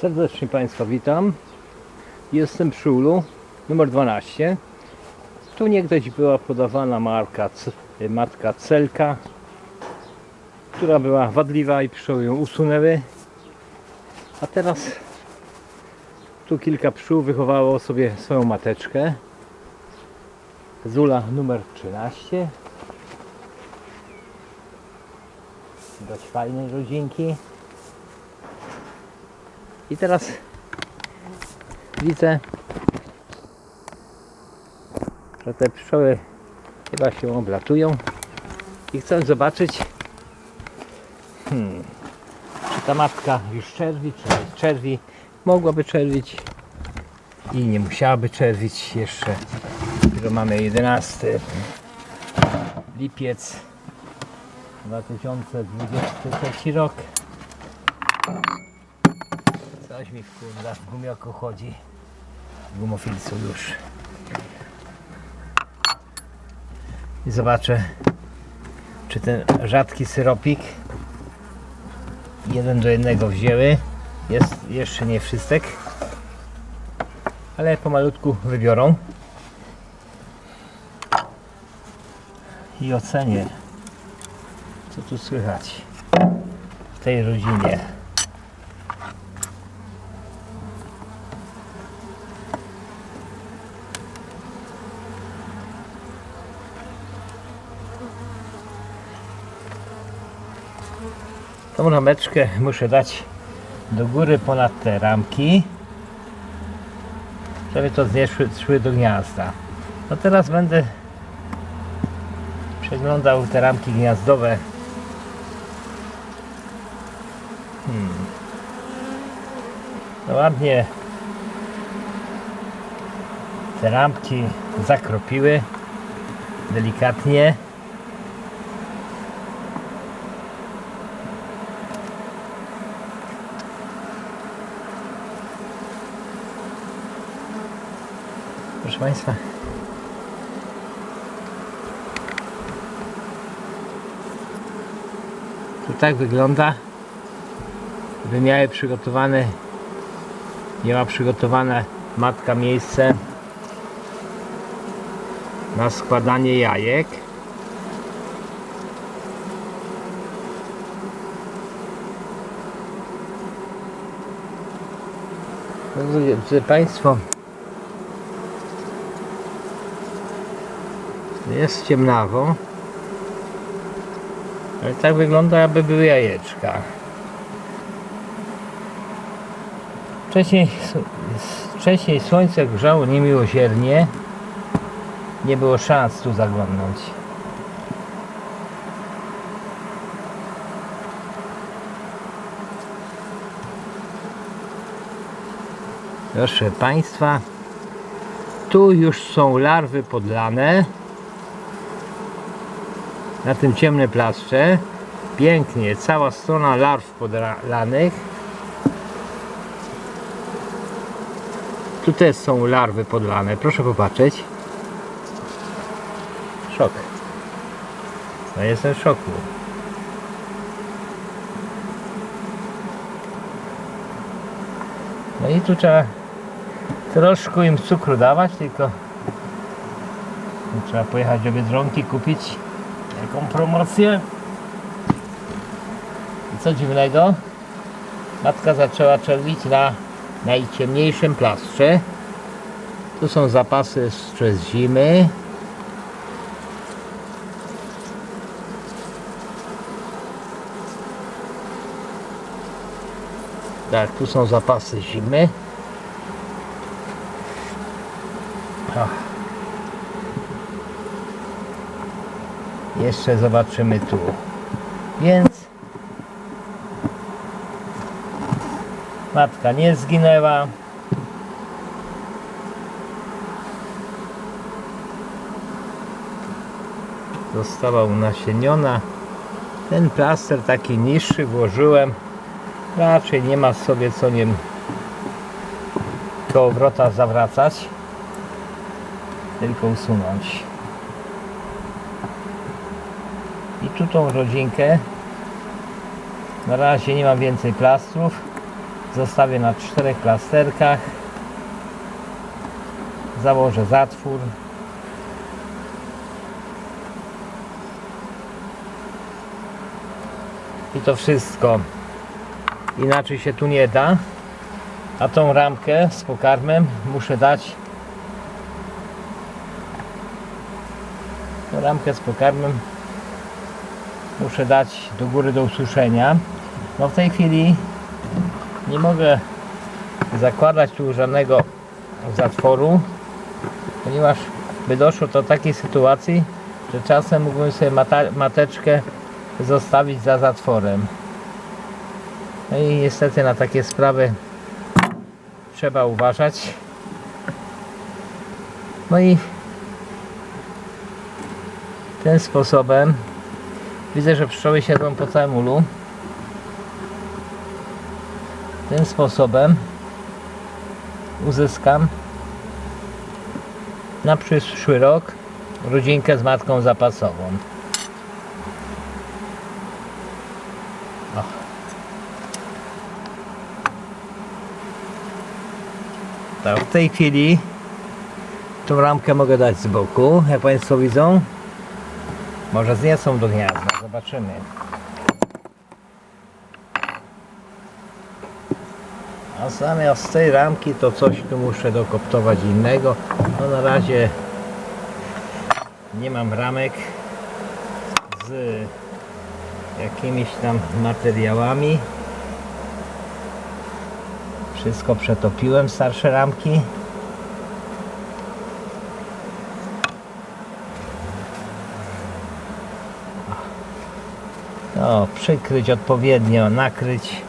Serdecznie Państwa witam. Jestem przy ulu numer 12. Tu niegdyś była podawana marka, matka Celka, która była wadliwa i pszczoły ją usunęły. A teraz tu kilka pszczół wychowało sobie swoją mateczkę. Zula numer 13. Dość fajnej rodzinki. I teraz widzę, że te pszczoły chyba się oblatują i chcę zobaczyć, hmm, czy ta matka już czerwi, czy bez czerwi. Mogłaby czerwić i nie musiałaby czerwić jeszcze. Dopiero mamy 11 lipiec 2023 rok. Coś mi kurwa w gumioku chodzi. W gumofilcu już. I zobaczę, czy ten rzadki syropik jeden do jednego wzięły. Jest jeszcze nie wszystek, ale pomalutku wybiorą. I ocenię, co tu słychać w tej rodzinie. Tą rameczkę muszę dać do góry ponad te ramki, żeby to nie szły, do gniazda. No teraz będę przeglądał te ramki gniazdowe. Hmm. No ładnie te ramki zakropiły delikatnie. Proszę Państwa. To tak wygląda. By miały przygotowane, miała przygotowane matka miejsce na składanie jajek. Drodzy Państwo, Jest ciemnawo. Ale tak wygląda, jakby były jajeczka. Wcześniej, wcześniej słońce grzało niemiłosiernie. Nie było szans tu zaglądnąć. Proszę Państwa, tu już są larwy podlane na tym ciemne plaszcze. Pięknie, cała strona larw podlanych. Tu też są larwy podlane, proszę popatrzeć. Szok. No jestem w szoku. No i tu trzeba troszkę im cukru dawać, tylko trzeba pojechać do Biedronki kupić jaką promocję. I co dziwnego, matka zaczęła czerwić na najciemniejszym plastrze. Tu są zapasy jeszcze zimy. Tak, tu są zapasy zimy. Jeszcze zobaczymy tu. Więc matka nie zginęła. Została unasieniona. Ten plaster taki niższy włożyłem. Raczej nie ma sobie co nim kołowrota zawracać. Tylko usunąć. Tą rodzinkę Na razie nie mam więcej plastrów. Zostawię na czterech plasterkach. Założę zatwór. I to wszystko. Inaczej się tu nie da. A tą ramkę z pokarmem muszę dać ramkę z pokarmem muszę dać do góry do ususzenia. No w tej chwili nie mogę zakładać tu żadnego zatworu, ponieważ by doszło do takiej sytuacji, że czasem mógłbym sobie mateczkę zostawić za zatworem. No i niestety na takie sprawy trzeba uważać. No i tym sposobem widzę, że pszczoły siedzą po całym ulu. Tym sposobem uzyskam na przyszły rok rodzinkę z matką zapasową. O. Tak, w tej chwili tą ramkę mogę dać z boku, jak Państwo widzą. Może zniosą do gniazda, zobaczymy. A zamiast tej ramki to coś tu muszę dokoptować innego. No na razie nie mam ramek z jakimiś tam materiałami. Wszystko przetopiłem, starsze ramki. No, przykryć odpowiednio, nakryć.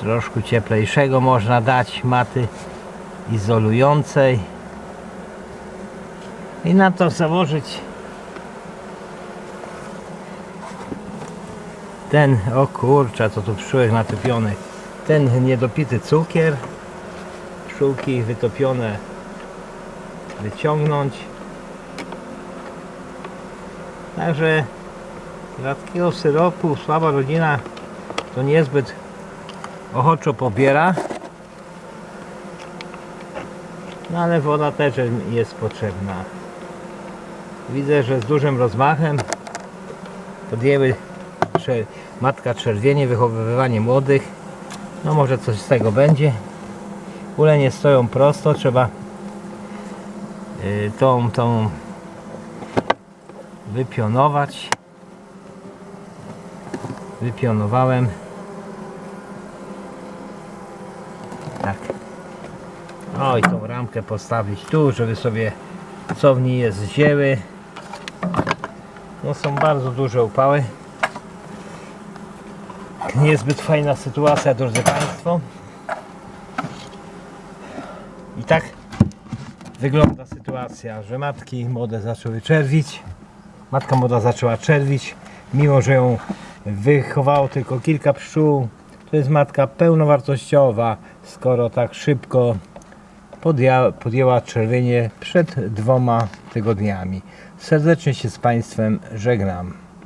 Troszkę cieplejszego można dać maty izolującej i na to założyć ten, o kurczę, co tu pszczółek natopiony ten niedopity cukier. Pszczółki wytopione wyciągnąć. Także rzadkiego syropu słaba rodzina to niezbyt ochoczo pobiera. No ale woda też jest potrzebna. Widzę, że z dużym rozmachem podjęły prze- matka czerwienie, wychowywanie młodych. No może coś z tego będzie. Ule nie stoją prosto trzeba y, tą, tą wypionować. Wypionowałem. Tak. O i tą ramkę postawić tu, żeby sobie co w niej jest wzięły no są bardzo duże upały niezbyt fajna sytuacja drodzy Państwo. I tak wygląda sytuacja, że matki młode zaczęły czerwić. Matka młoda zaczęła czerwić mimo, że ją wychowało tylko kilka pszczół. To jest matka pełnowartościowa skoro tak szybko podjęła, podjęła czerwienie przed dwoma tygodniami. Serdecznie się z Państwem żegnam